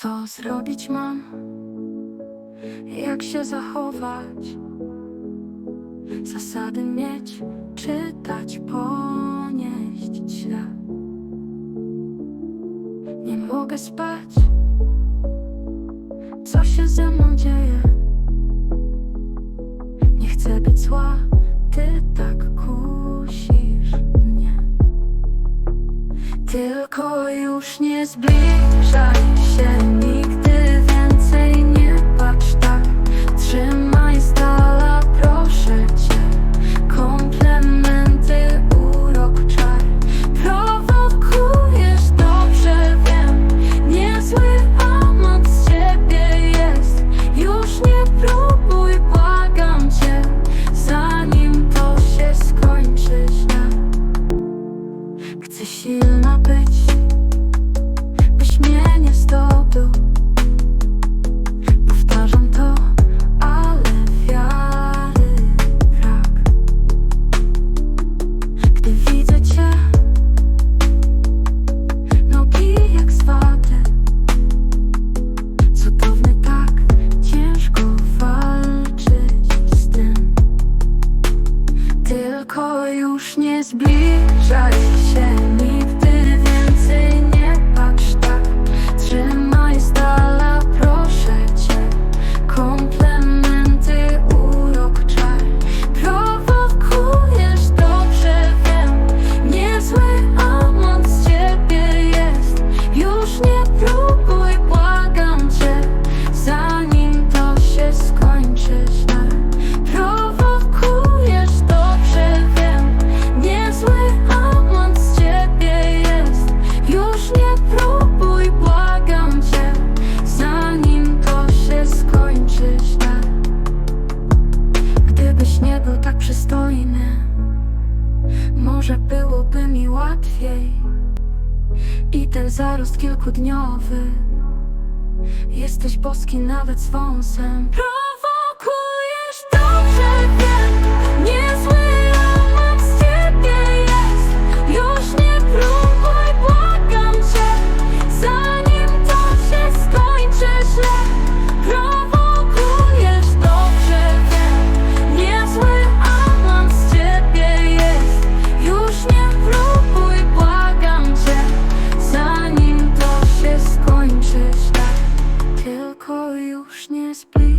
Co zrobić mam? Jak się zachować? Zasady mieć, czytać, ponieść źle. Nie mogę spać. Co się ze mną dzieje? Nie chcę być zła, ty tak już nie zbliżaj się nigdy więcej nie patrz tak. Trzymaj z dala proszę cię. Komplementy, urok, czar. Prowokujesz, dobrze wiem. Niezły amant z ciebie jest. Już nie próbuj, błagam cię Zanim to się skończy źle. Chcę silna być, nie zbliżaj się Może byłoby mi łatwiej. I ten zarost kilkudniowy. Jesteś boski nawet z wąsem yes, please.